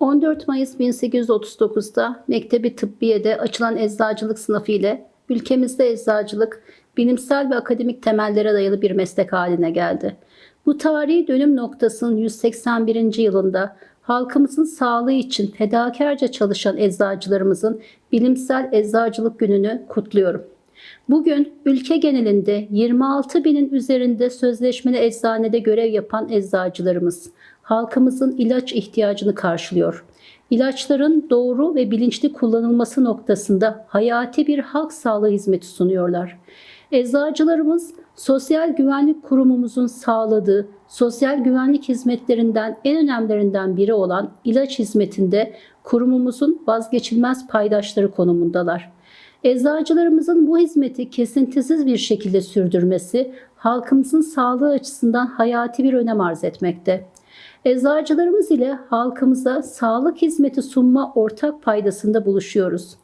14 Mayıs 1839'da Mektebi Tıbbiye'de açılan eczacılık sınıfı ile ülkemizde eczacılık bilimsel ve akademik temellere dayalı bir meslek haline geldi. Bu tarihi dönüm noktasının 181. yılında halkımızın sağlığı için fedakarca çalışan eczacılarımızın bilimsel eczacılık gününü kutluyorum. Bugün ülke genelinde 26 binin üzerinde sözleşmeli eczanede görev yapan eczacılarımız halkımızın ilaç ihtiyacını karşılıyor. İlaçların doğru ve bilinçli kullanılması noktasında hayati bir halk sağlığı hizmeti sunuyorlar. Eczacılarımız Sosyal Güvenlik Kurumumuzun sağladığı sosyal güvenlik hizmetlerinden en önemlilerinden biri olan ilaç hizmetinde kurumumuzun vazgeçilmez paydaşları konumundalar. Eczacılarımızın bu hizmeti kesintisiz bir şekilde sürdürmesi halkımızın sağlığı açısından hayati bir önem arz etmekte. Eczacılarımız ile halkımıza sağlık hizmeti sunma ortak paydasında buluşuyoruz.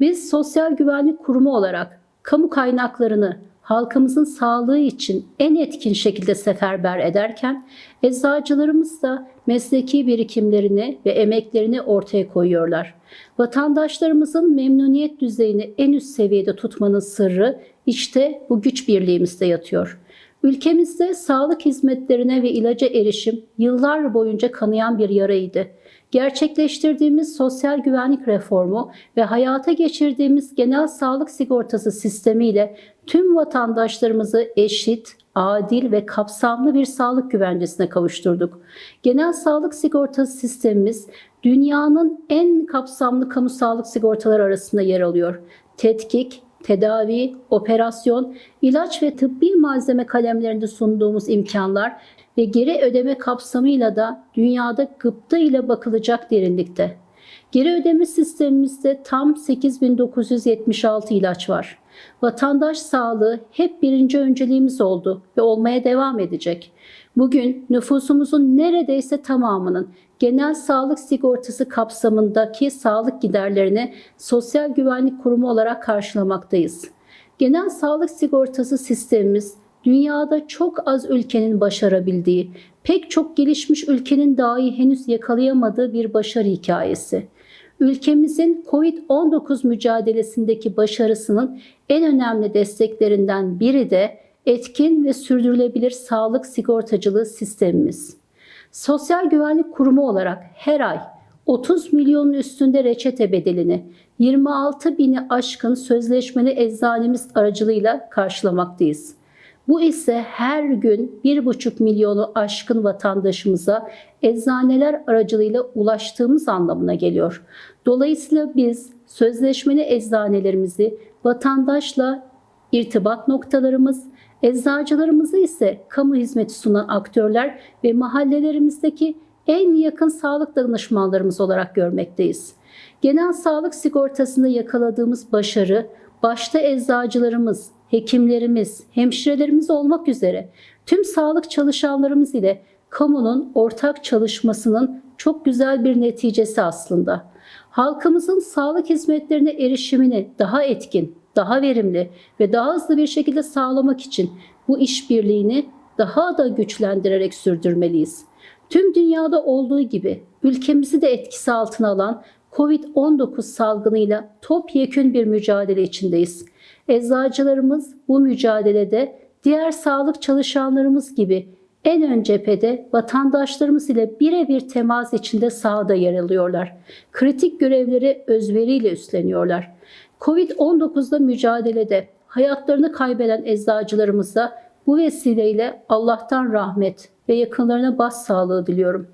Biz Sosyal Güvenlik Kurumu olarak kamu kaynaklarını halkımızın sağlığı için en etkin şekilde seferber ederken eczacılarımız da mesleki birikimlerini ve emeklerini ortaya koyuyorlar. Vatandaşlarımızın memnuniyet düzeyini en üst seviyede tutmanın sırrı işte bu güç birliğimizde yatıyor. Ülkemizde sağlık hizmetlerine ve ilaca erişim yıllar boyunca kanayan bir yaraydı. Gerçekleştirdiğimiz sosyal güvenlik reformu ve hayata geçirdiğimiz genel sağlık sigortası sistemiyle tüm vatandaşlarımızı eşit, adil ve kapsamlı bir sağlık güvencesine kavuşturduk. Genel sağlık sigortası sistemimiz dünyanın en kapsamlı kamu sağlık sigortaları arasında yer alıyor. Tetkik, tedavi, operasyon, ilaç ve tıbbi malzeme kalemlerinde sunduğumuz imkanlar ve geri ödeme kapsamıyla da dünyada gıpta ile bakılacak derinlikte. Geri ödeme sistemimizde tam 8976 ilaç var. Vatandaş sağlığı hep birinci önceliğimiz oldu ve olmaya devam edecek. Bugün nüfusumuzun neredeyse tamamının genel sağlık sigortası kapsamındaki sağlık giderlerini Sosyal Güvenlik Kurumu olarak karşılamaktayız. Genel sağlık sigortası sistemimiz dünyada çok az ülkenin başarabildiği, pek çok gelişmiş ülkenin dahi henüz yakalayamadığı bir başarı hikayesi. Ülkemizin COVID-19 mücadelesindeki başarısının en önemli desteklerinden biri de etkin ve sürdürülebilir sağlık sigortacılığı sistemimiz. Sosyal Güvenlik Kurumu olarak her ay 30 milyonun üstünde reçete bedelini 26 bini aşkın sözleşmeli eczanemiz aracılığıyla karşılamaktayız. Bu ise her gün 1,5 milyonu aşkın vatandaşımıza eczaneler aracılığıyla ulaştığımız anlamına geliyor. Dolayısıyla biz sözleşmeli eczanelerimizi vatandaşla irtibat noktalarımız, eczacılarımızı ise kamu hizmeti sunan aktörler ve mahallelerimizdeki en yakın sağlık danışmanlarımız olarak görmekteyiz. Genel sağlık sigortasında yakaladığımız başarı başta eczacılarımız, hekimlerimiz, hemşirelerimiz olmak üzere tüm sağlık çalışanlarımız ile kamunun ortak çalışmasının çok güzel bir neticesi aslında. Halkımızın sağlık hizmetlerine erişimini daha etkin, daha verimli ve daha hızlı bir şekilde sağlamak için bu işbirliğini daha da güçlendirerek sürdürmeliyiz. Tüm dünyada olduğu gibi ülkemizi de etkisi altına alan COVID-19 salgınıyla topyekün bir mücadele içindeyiz. Eczacılarımız bu mücadelede diğer sağlık çalışanlarımız gibi en ön cephede vatandaşlarımız ile birebir temas içinde sahada yer alıyorlar. Kritik görevleri özveriyle üstleniyorlar. Covid-19'da mücadelede hayatlarını kaybeden eczacılarımıza bu vesileyle Allah'tan rahmet ve yakınlarına başsağlığı diliyorum.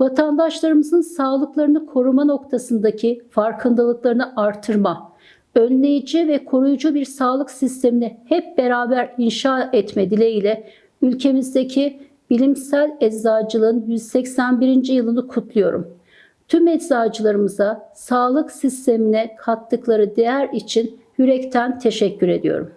Vatandaşlarımızın sağlıklarını koruma noktasındaki farkındalıklarını artırma, önleyici ve koruyucu bir sağlık sistemini hep beraber inşa etme dileğiyle ülkemizdeki bilimsel eczacılığın 181. yılını kutluyorum. Tüm eczacılarımıza sağlık sistemine kattıkları değer için yürekten teşekkür ediyorum.